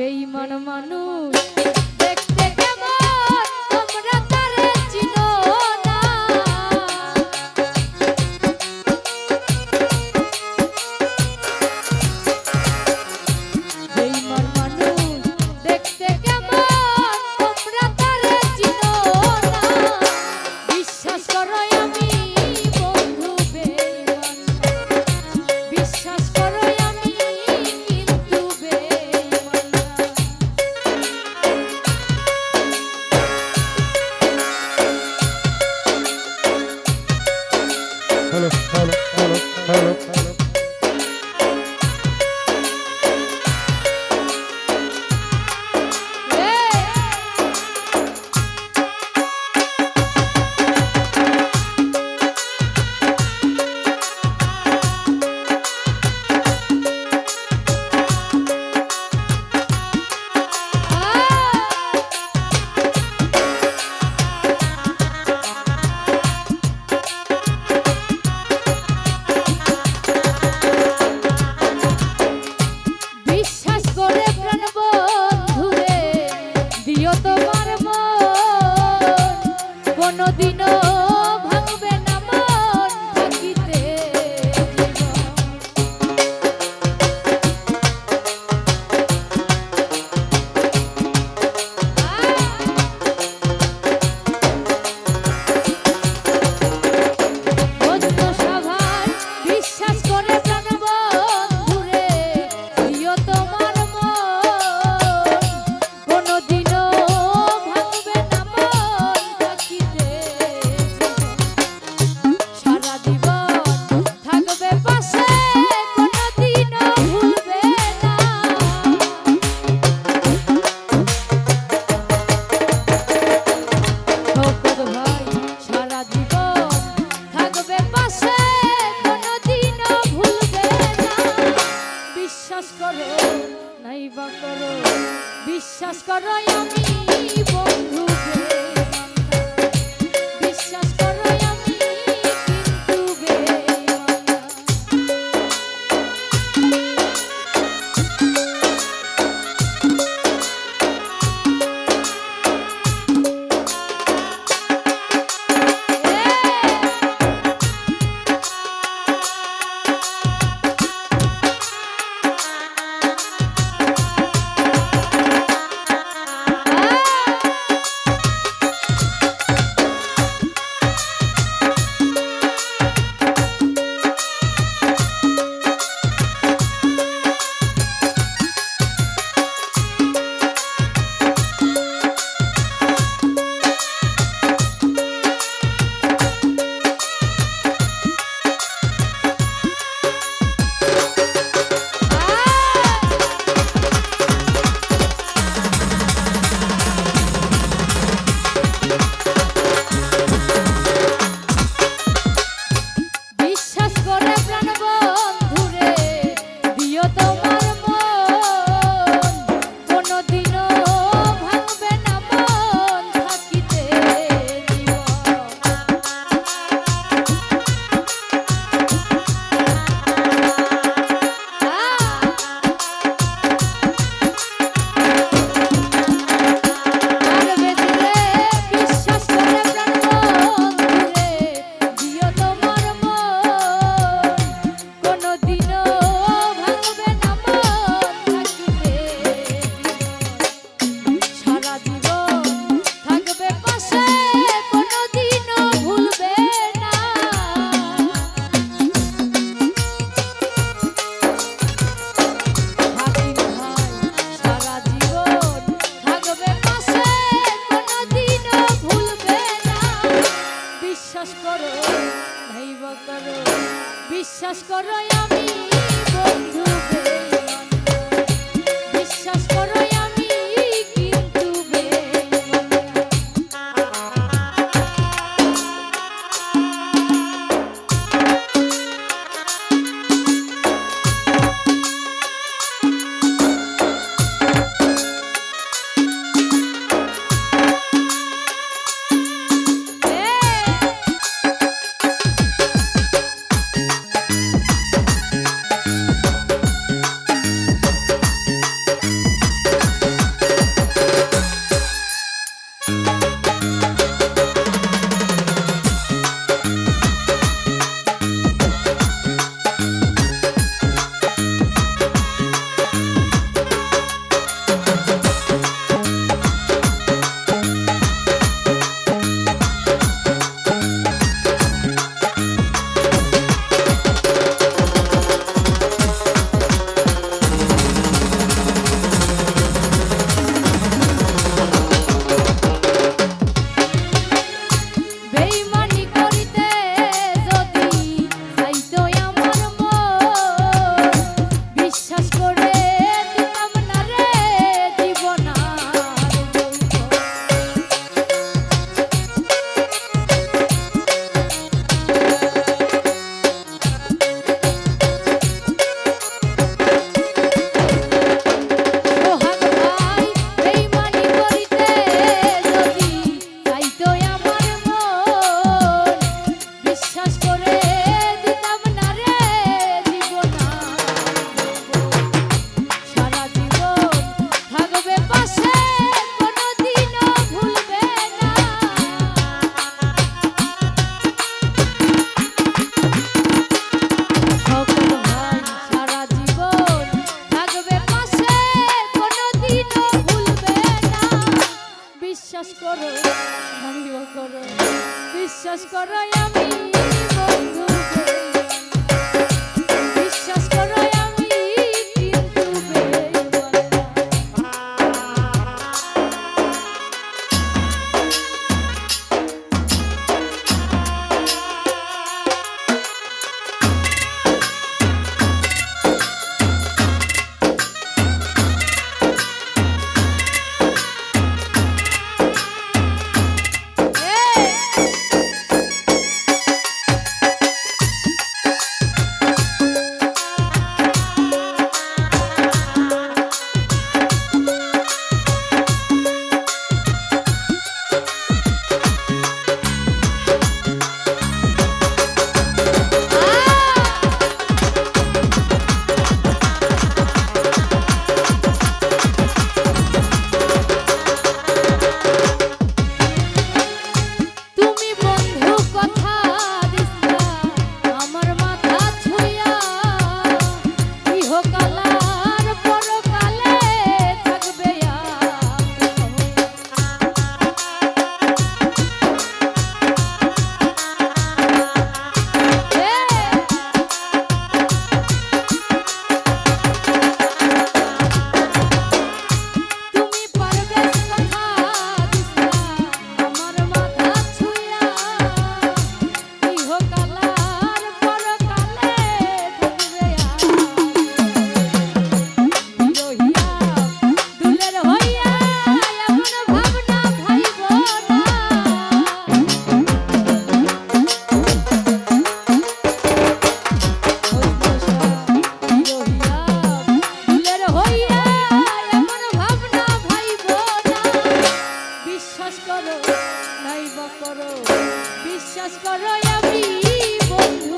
বেঈমান মানুষ see. বিশ্বাস করো আমিও করো বিশ্বাস করো আমি বন্ধু বিশ্বাস করো নাইবা করো। বিশ্বাস করো আমি বন্ধু